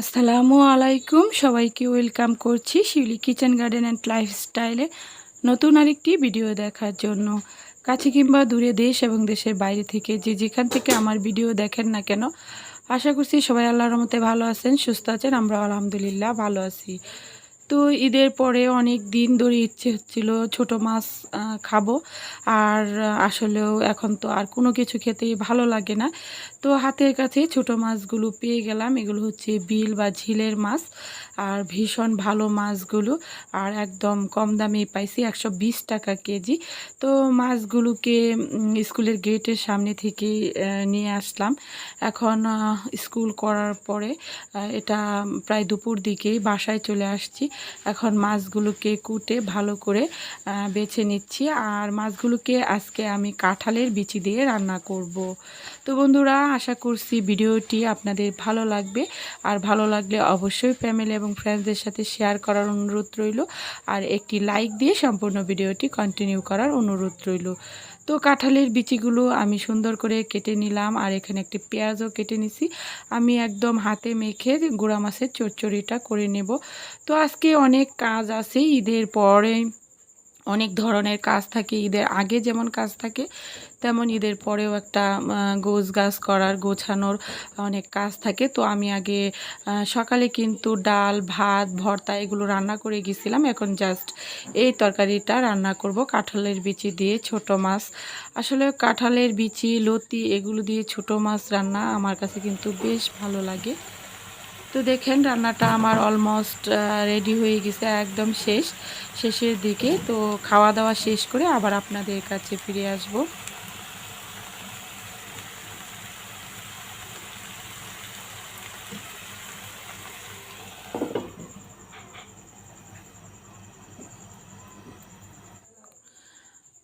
আসসালামু আলাইকুম। সবাইকে ওয়েলকাম করছি শিউলি কিচেন গার্ডেন অ্যান্ড লাইফস্টাইলে নতুন আরেকটি ভিডিও দেখার জন্য। কাছে কিংবা দূরে দেশ এবং দেশের বাইরে থেকে যে যেখান থেকে আমার ভিডিও দেখেন না কেন, আশা করছি সবাই আল্লাহর মতে ভালো আছেন, সুস্থ আছেন আমরা আলহামদুলিল্লাহ ভালো আছি। তো ঈদের পরে অনেক দিন ধরে ইচ্ছে হচ্ছিল ছোট মাছ খাব। আর আসলেও এখন তো আর কোনো কিছু খেতেই ভালো লাগে না। তো হাতের কাছে ছোট মাছগুলো পেয়ে গেলাম। এগুলো হচ্ছে বিল বা ঝিলের মাছ, আর ভীষণ ভালো মাছগুলো। আর একদম কম দামে পাইছি, একশো বিশ টাকা কেজি। তো মাছগুলোকে স্কুলের গেটের সামনে থেকে নিয়ে আসলাম। এখন স্কুল করার পরে এটা প্রায় দুপুর দিকেই বাসায় চলে আসছি। এখন মাছগুলোকে কুটে ভালো করে বেছে নিচ্ছি। আর মাছগুলোকে আজকে আমি কাঁঠালের বিচি দিয়ে রান্না করব। তো বন্ধুরা, আশা করছি ভিডিওটি আপনাদের ভালো লাগবে। আর ভালো লাগলে অবশ্যই ফ্যামিলি এবং ফ্রেন্ডসদের সাথে শেয়ার করার অনুরোধ রইল। আর একটি লাইক দিয়ে সম্পূর্ণ ভিডিওটি কন্টিনিউ করার অনুরোধ রইল। তো কাঁঠালের বিচিগুলো আমি সুন্দর করে কেটে নিলাম। আর এখানে একটি পেঁয়াজও কেটে নিছি। আমি একদম হাতে মেখে গুঁড়া মাছের চচ্চড়িটা করে নেব। তো আজকে অনেক কাজ আছে ঈদের পরে। অনেক ধরনের কাজ থাকে ঈদের আগে যেমন কাজ থাকে, তেমন ঈদের পরেও একটা গোছ গাছ করার, গোছানোর অনেক কাজ থাকে। তো আমি আগে সকালে কিন্তু ডাল, ভাত, ভর্তা এগুলো রান্না করে গেছিলাম। এখন জাস্ট এই তরকারিটা রান্না করব। কাঁঠালের বিচি দিয়ে ছোট মাছ। আসলে কাঁঠালের বিচি, লতি এগুলো দিয়ে ছোট মাছ রান্না আমার কাছে কিন্তু বেশ ভালো লাগে। তো দেখেন, রান্নাটা আমার অলমোস্ট রেডি হয়ে গেছে, একদম শেষ, শেষের দিকে। তো খাওয়া দাওয়া শেষ করে আবার আপনাদের কাছে ফিরে আসব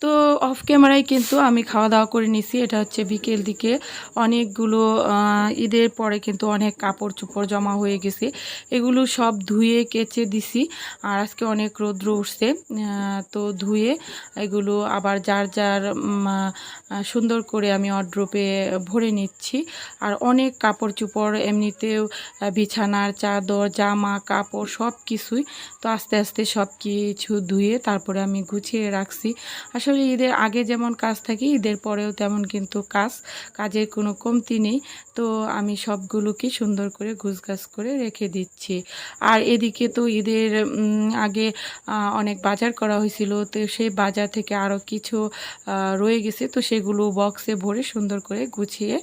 তো অফ ক্যামেরায় কিন্তু আমি খাওয়া দাওয়া করে নিছি। এটা হচ্ছে বিকেল দিকে। অনেকগুলো ঈদের পরে কিন্তু অনেক কাপড় চোপড় জমা হয়ে গেছে। এগুলো সব ধুয়ে কেচে দিছি। আর আজকে অনেক রৌদ্র উঠছে তো ধুয়ে এগুলো আবার যার যার সুন্দর করে আমি অড্রপে ভরে নিচ্ছি। আর অনেক কাপড় চোপড় এমনিতেও বিছানার চাদর, জামা, কাপড় সব কিছুই। তো আস্তে আস্তে সব কিছু ধুয়ে তারপরে আমি গুছিয়ে রাখছি। আসলে ঈদের আগে যেমন কাজ থাকে, ঈদের পরেও তেমন কিন্তু কাজ, কাজের কোনো কমতি নেই। তো আমি সবগুলোকে সুন্দর করে গুছগাছ করে রেখে দিচ্ছি। আর এদিকে তো ঈদের আগে অনেক বাজার করা হয়েছিল। তো সেই বাজার থেকে আরও কিছু রয়ে গেছে। তো সেগুলো বক্সে ভরে সুন্দর করে গুছিয়ে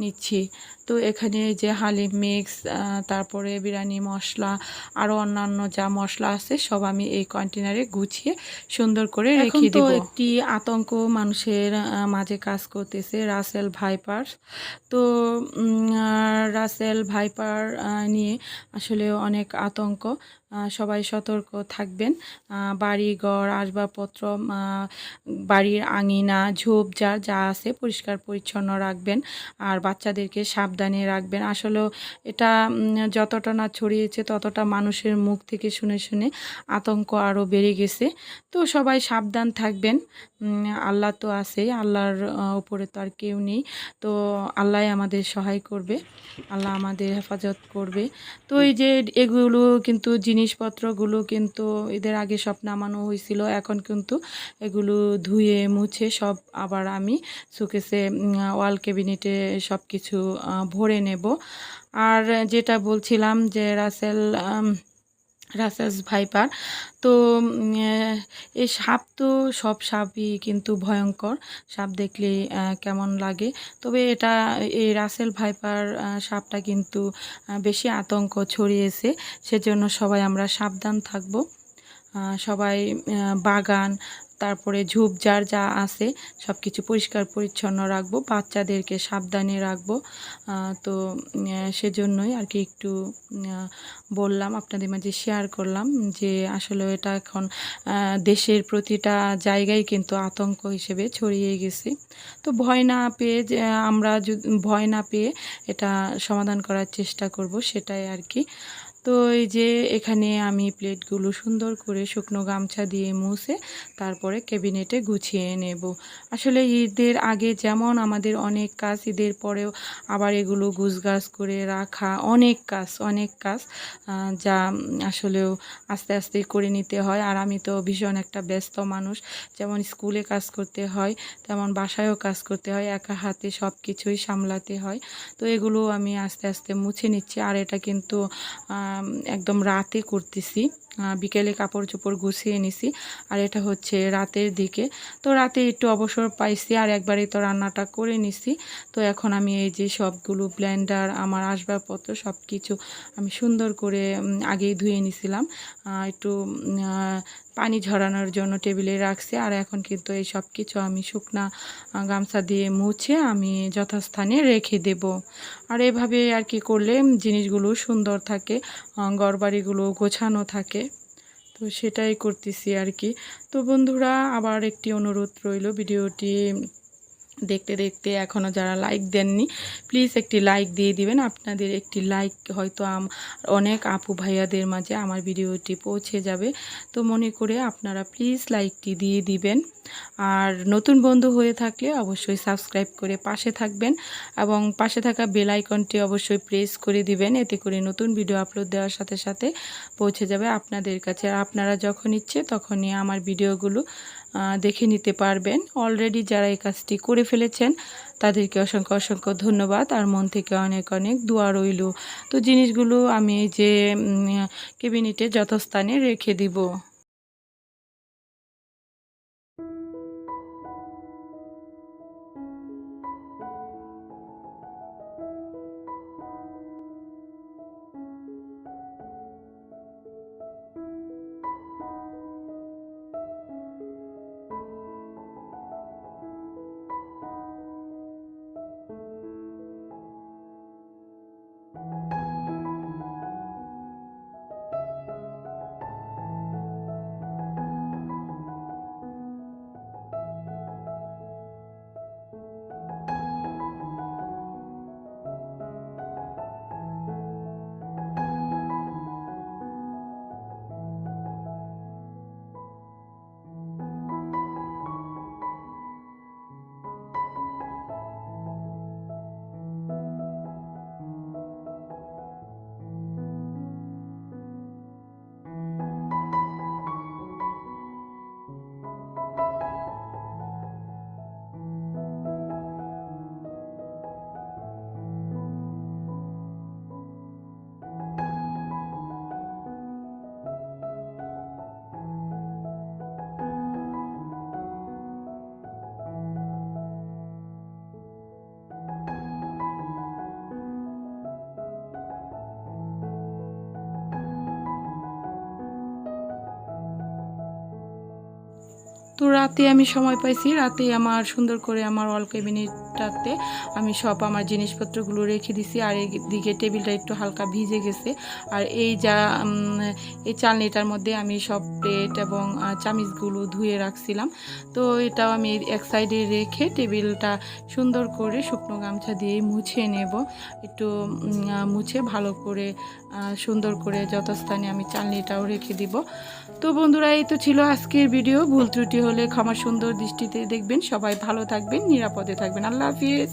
নিচ্ছি। তো এখানে এই যে হালিম মিক্স তারপরে বিরিয়ানি মশলা আরও অন্যান্য যা মশলা আছে সব আমি এই কন্টেনারে গুছিয়ে সুন্দর করে রেখে দেব। একটি আতঙ্ক মানুষের মাঝে কাজ করতেছে রাসেল ভাইপার তো রাসেল ভাইপার নিয়ে আসলে অনেক আতঙ্ক। সবাই সতর্ক থাকবেন। বাড়ি ঘর, আসবাবপত্র বাড়ির আঙিনা ঝোপঝাড় যা আছে পরিষ্কার পরিচ্ছন্ন রাখবেন। আর বাচ্চাদেরকে সাবধানে রাখবেন। আসলে এটা যতটা না ছড়িয়েছে ততটা মানুষের মুখ থেকে শুনে শুনে আতঙ্ক আরও বেড়ে গেছে। তো সবাই সাবধান থাকবেন। আল্লাহ তো আছেই, আল্লাহর উপরে তো আর কেউ নেই। তো আল্লাহ আমাদের সহায় করবে, আল্লাহ আমাদের হেফাজত করবে। তো এই যে এগুলো কিন্তু জিনিসপত্রগুলো কিন্তু এদের আগে সব নামানো হয়েছিল। এখন কিন্তু এগুলো ধুয়ে, মুছে সব আবার আমি সুকেসে ওয়াল ক্যাবিনেটে সব কিছু ভরে নেব। আর যেটা বলছিলাম যে রাসেল আম, রাসেলস ভাইপার। তো এই সাপ তো সব সাপই কিন্তু ভয়ঙ্কর। সাপ দেখলে কেমন লাগে। তবে এটা এই রাসেল ভাইপার সাপটা কিন্তু বেশি আতঙ্ক ছড়িয়েছে। সেজন্য সবাই আমরা সাবধান থাকব। সবাই বাগান তারপরে ঝোপঝাড় যা আছে সব কিছু পরিষ্কার পরিচ্ছন্ন রাখব, বাচ্চাদেরকে সাবধানে রাখব। তো সেজন্যই আর কি একটু বললাম, আপনাদের মাঝে শেয়ার করলাম যে আসলে এটা এখন দেশের প্রতিটা জায়গায় কিন্তু আতঙ্ক হিসেবে ছড়িয়ে গেছে। তো ভয় না পেয়ে যে, আমরা ভয় না পেয়ে এটা সমাধান করার চেষ্টা করব, সেটাই আর কি। তো এই যে এখানে আমি প্লেটগুলো সুন্দর করে শুকনো গামছা দিয়ে মুছে তারপরে ক্যাবিনেটে গুছিয়ে নেব। আসলে ঈদের আগে যেমন আমাদের অনেক কাজ, ঈদের পরেও আবার এগুলো গুছগাছ করে রাখা অনেক কাজ অনেক কাজ যা আসলেও আস্তে আস্তে করে নিতে হয়। আর আমি তো ভীষণ একটা ব্যস্ত মানুষ। যেমন স্কুলে কাজ করতে হয়, তেমন বাসায়ও কাজ করতে হয়। একা হাতে সব কিছুই সামলাতে হয়। তো এগুলো আমি আস্তে আস্তে মুছে নিচ্ছি। আর এটা কিন্তু একদম রাতে করতেছি। বিকেলে কাপড় চোপড় গুছিয়ে নিছি। আর এটা হচ্ছে রাতের দিকে। তো রাতে একটু অবসর পাইছি আর একবারই তো রান্নাটা করে নিছি। তো এখন আমি এই যে সবগুলো ব্লেন্ডার আমার আসবাবপত্র সব কিছু আমি সুন্দর করে আগেই ধুয়ে নিছিলাম। একটু পানি ঝরানোর জন্য টেবিলে রাখছি। আর এখন কিন্তু এই সব কিছু আমি শুকনা গামছা দিয়ে মুছে আমি যথাস্থানে রেখে দেব। আর এভাবে আর কি করলে জিনিসগুলো সুন্দর থাকে। ঘরবাড়িগুলো গোছানো থাকে। তো সেটাই করতেছি আর কি। তো বন্ধুরা, আবার একটি অনুরোধ রইল, ভিডিওটি দেখতে দেখতে এখনও যারা লাইক দেননি প্লিজ একটি লাইক দিয়ে দিবেন। আপনাদের একটি লাইক হয়তো অনেক আপু ভাইয়াদের মাঝে আমার ভিডিওটি পৌঁছে যাবে। তো মনে করে আপনারা প্লিজ লাইকটি দিয়ে দিবেন। আর নতুন বন্ধু হয়ে থাকলে অবশ্যই সাবস্ক্রাইব করে পাশে থাকবেন এবং পাশে থাকা বেল আইকনটি অবশ্যই প্রেস করে দিবেন। এতে করে নতুন ভিডিও আপলোড দেওয়ার সাথে সাথে পৌঁছে যাবে আপনাদের কাছে। আর আপনারা যখন ইচ্ছে তখনই আমার ভিডিওগুলো দেখে নিতে পারবেন। অলরেডি যারা এই কাজটি করে ফেলেছেন, তাদেরকে অসংখ্য অসংখ্য ধন্যবাদ। আর মন থেকে অনেক অনেক দোয়া রইল। তো জিনিসগুলো আমি যে কেবিনেটে যথাস্থানে রেখে দিব। রাতে আমি সময় পাইছি, রাতে আমার সুন্দর করে আমার ওয়াল ক্যাবিনেটটাতে আমি সব আমার জিনিসপত্রগুলো রেখে দিছি, আর দিকে টেবিলটা একটু হালকা ভিজে গেছে। আর এই যা এই চালনিটার মধ্যে আমি সব প্লেট এবং চামিচগুলো ধুয়ে রাখছিলাম। তো এটাও আমি এক সাইডে রেখে টেবিলটা সুন্দর করে শুকনো গামছা দিয়ে মুছে নেব। একটু মুছে ভালো করে সুন্দর করে যথাস্থানে আমি চালনিটাও রেখে দিব। তো বন্ধুরা, এই তো ছিল আজকের ভিডিও ভুল ত্রুটি হলে ক্ষমা সুন্দর দৃষ্টিতে দেখবেন সবাই ভালো থাকবেন নিরাপদে থাকবেন। আল্লাহ হাফিজ।